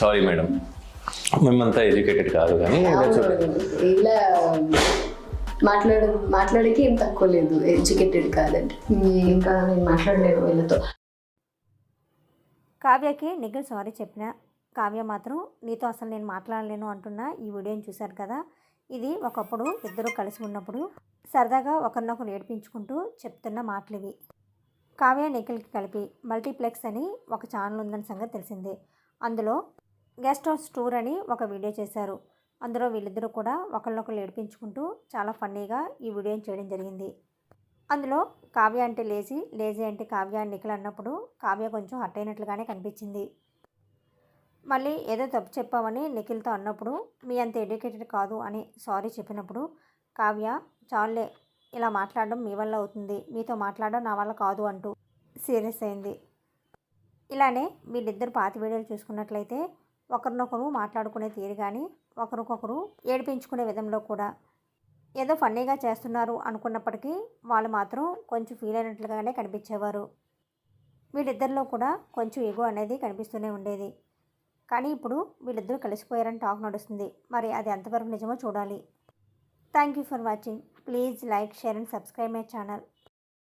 Sorry madam మేమంతా educated కాదు కానీ. ఇలా మాట్లాడ మాట్లాడకి ఏం తక్కువ లేదు. ఎడ్యుకేటెడ్ కాదండి. ఇంకా నేను మాట్లాడలేను వీళ్ళతో. కావ్యకి నిఖిల్ సారీ చెప్పిన కావ్య మాత్రం నీతో అసలు నేను మాట్లాడలేను అంటున్న ఈ వీడియోని చూశారు కదా? ఇది ఒకప్పుడు ఇద్దరు కలిసి ఉన్నప్పుడు సరదాగా ఒకరినొకరు ఏడిపించుకుంటూ చెప్తున్న మాటలు ఇవి కావ్య నిఖిల్కి కలిపి మల్టీప్లెక్స్ అని ఒక ఛానల్ ఉందని సంగతి తెలిసిందే. అందులో గెస్ట్ హౌస్ టూర్ అని ఒక వీడియో చేశారు. అందులో వీళ్ళిద్దరూ కూడా ఒకళ్ళొకళ్ళు ఏడిపించుకుంటూ చాలా ఫన్నీగా ఈ వీడియోని చేయడం జరిగింది. అందులో కావ్య అంటే లేజీ లేజీ అంటే కావ్య నిఖిల్ అన్నప్పుడు కావ్య కొంచెం హట్ అయినట్లుగానే కనిపించింది. మళ్ళీ ఏదో తప్పు చెప్పామని నిఖిల్తో అన్నప్పుడు మీ అంత ఎడ్యుకేటెడ్ కాదు అని సారీ చెప్పినప్పుడు కావ్య చాలే ఇలా మాట్లాడడం మీ వల్ల అవుతుంది. మీతో మాట్లాడడం నా వల్ల కాదు అంటూ సీరియస్ అయింది. ఇలానే వీళ్ళిద్దరు పాత వీడియోలు చూసుకున్నట్లయితే ఒకరినొకరు మాట్లాడుకునే తీరు కానీ ఒకరికొకరు ఏడిపించుకునే విధంలో కూడా ఏదో ఫన్నీగా చేస్తున్నారు అనుకున్నప్పటికీ వాళ్ళు మాత్రం కొంచెం ఫీల్ అయినట్లుగానే కనిపించేవారు. వీళ్ళిద్దరిలో కూడా కొంచెం ఎగో అనేది కనిపిస్తూనే ఉండేది. కానీ ఇప్పుడు వీళ్ళిద్దరూ కలిసిపోయారని టాక్ నడుస్తుంది. మరి అది ఎంతవరకు నిజమో చూడాలి. Thank you for watching please like share and subscribe my channel